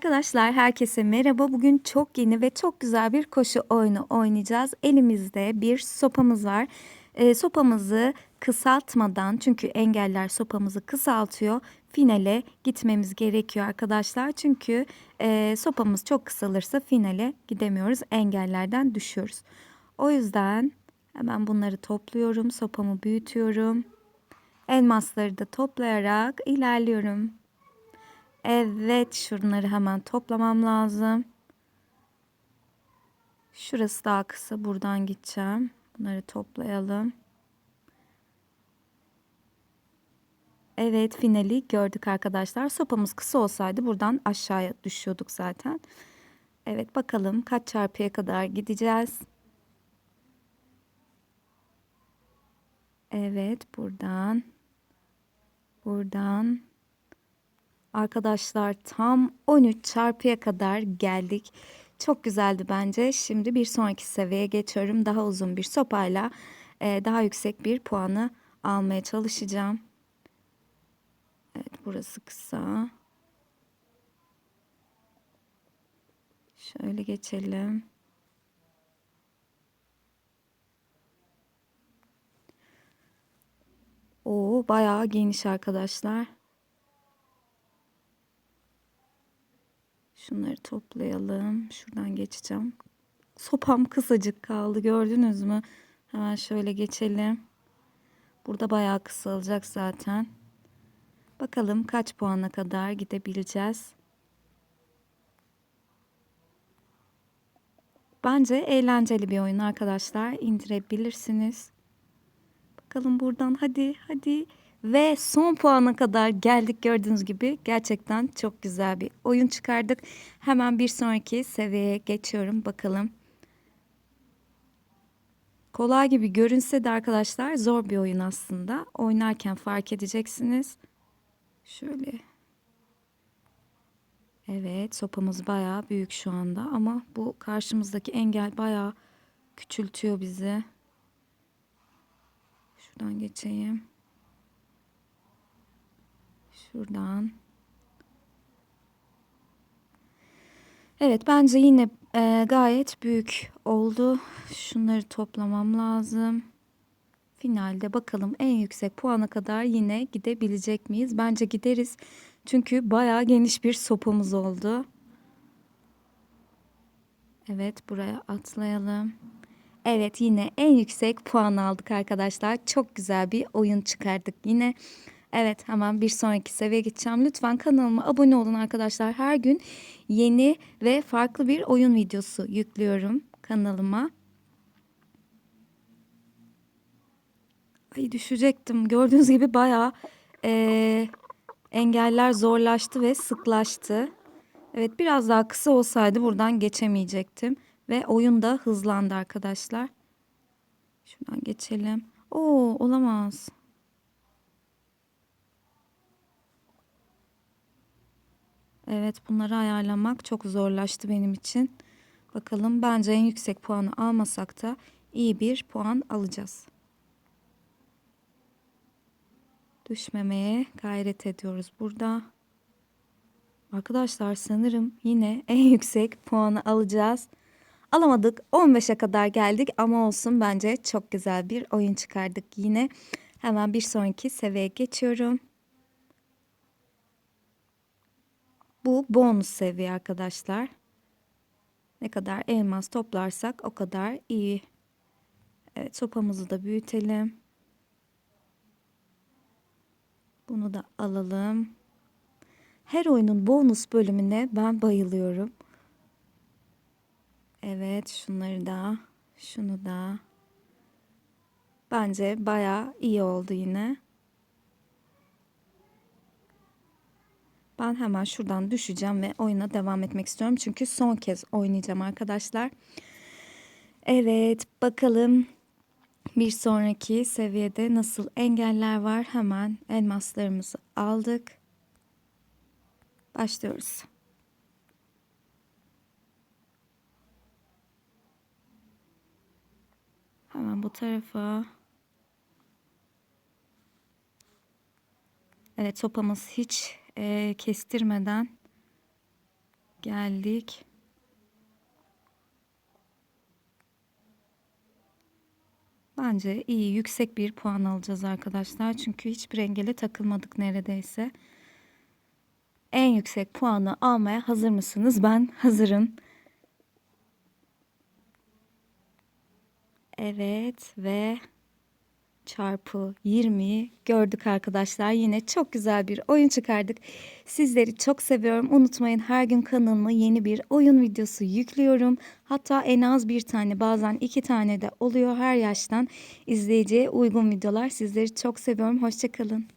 Arkadaşlar herkese merhaba. Bugün çok yeni ve çok güzel bir koşu oyunu oynayacağız. Elimizde bir sopamız var. Ee, sopamızı kısaltmadan çünkü engeller sopamızı kısaltıyor. Finale gitmemiz gerekiyor arkadaşlar. Çünkü e, sopamız çok kısalırsa finale gidemiyoruz. Engellerden düşüyoruz. O yüzden hemen bunları topluyorum. Sopamı büyütüyorum. Elmasları da toplayarak ilerliyorum. Evet şunları hemen toplamam lazım. Şurası daha kısa. Buradan gideceğim. Bunları toplayalım. Evet finali gördük arkadaşlar. Sopamız kısa olsaydı buradan aşağıya düşüyorduk zaten. Evet bakalım kaç çarpıya kadar gideceğiz. Evet buradan. Buradan. Arkadaşlar tam 13 çarpıya kadar geldik. Çok güzeldi bence. Şimdi bir sonraki seviyeye geçiyorum. Daha uzun bir sopayla e, daha yüksek bir puanı almaya çalışacağım. Evet burası kısa. Şöyle geçelim. Oo bayağı geniş arkadaşlar. Şunları toplayalım. Şuradan geçeceğim. Sopam kısacık kaldı gördünüz mü? Hemen şöyle geçelim. Burada bayağı kısalacak zaten. Bakalım kaç puana kadar gidebileceğiz. Bence eğlenceli bir oyun arkadaşlar. İndirebilirsiniz. Bakalım buradan hadi hadi. Ve son puana kadar geldik gördüğünüz gibi. Gerçekten çok güzel bir oyun çıkardık. Hemen bir sonraki seviyeye geçiyorum. Bakalım. Kolay gibi görünse de arkadaşlar zor bir oyun aslında. Oynarken fark edeceksiniz. Şöyle. Evet sopamız bayağı büyük şu anda ama bu karşımızdaki engel bayağı küçültüyor bizi. Şuradan geçeyim. Şuradan. Evet bence yine e, gayet büyük oldu. Şunları toplamam lazım. Finalde bakalım en yüksek puana kadar yine gidebilecek miyiz? Bence gideriz. Çünkü bayağı geniş bir sopamız oldu. Evet buraya atlayalım. Evet yine en yüksek puan aldık arkadaşlar. Çok güzel bir oyun çıkardık yine. Evet hemen bir sonraki seviyeye geçeceğim. Lütfen kanalıma abone olun arkadaşlar. Her gün yeni ve farklı bir oyun videosu yüklüyorum kanalıma. Ay düşecektim. Gördüğünüz gibi bayağı e, engeller zorlaştı ve sıklaştı. Evet biraz daha kısa olsaydı buradan geçemeyecektim. Ve oyun da hızlandı arkadaşlar. Şuradan geçelim. Oo olamaz. Evet bunları ayarlamak çok zorlaştı benim için. Bakalım bence en yüksek puanı almasak da iyi bir puan alacağız. Düşmemeye gayret ediyoruz burada. Arkadaşlar sanırım yine en yüksek puanı alacağız. Alamadık 15'e kadar geldik ama olsun bence çok güzel bir oyun çıkardık yine. Hemen bir sonraki seviyeye geçiyorum. Bu bonus seviye arkadaşlar. Ne kadar elmas toplarsak o kadar iyi. Evet sopamızı da büyütelim. Bunu da alalım. Her oyunun bonus bölümüne ben bayılıyorum. Evet şunları da şunu da. Bence baya iyi oldu yine. Ben hemen şuradan düşeceğim ve oyuna devam etmek istiyorum. Çünkü son kez oynayacağım arkadaşlar. Evet bakalım bir sonraki seviyede nasıl engeller var. Hemen elmaslarımızı aldık. Başlıyoruz. Hemen bu tarafa. Evet sopamız hiç e, kestirmeden Geldik. Bence iyi, yüksek bir puan alacağız arkadaşlar. Çünkü hiçbir engele takılmadık neredeyse. En yüksek puanı almaya hazır mısınız? Ben hazırım. Evet ve çarpı 20'yi gördük arkadaşlar. Yine çok güzel bir oyun çıkardık. Sizleri çok seviyorum. Unutmayın her gün kanalıma yeni bir oyun videosu yüklüyorum. Hatta en az bir tane bazen iki tane de oluyor her yaştan izleyiciye uygun videolar. Sizleri çok seviyorum. Hoşçakalın.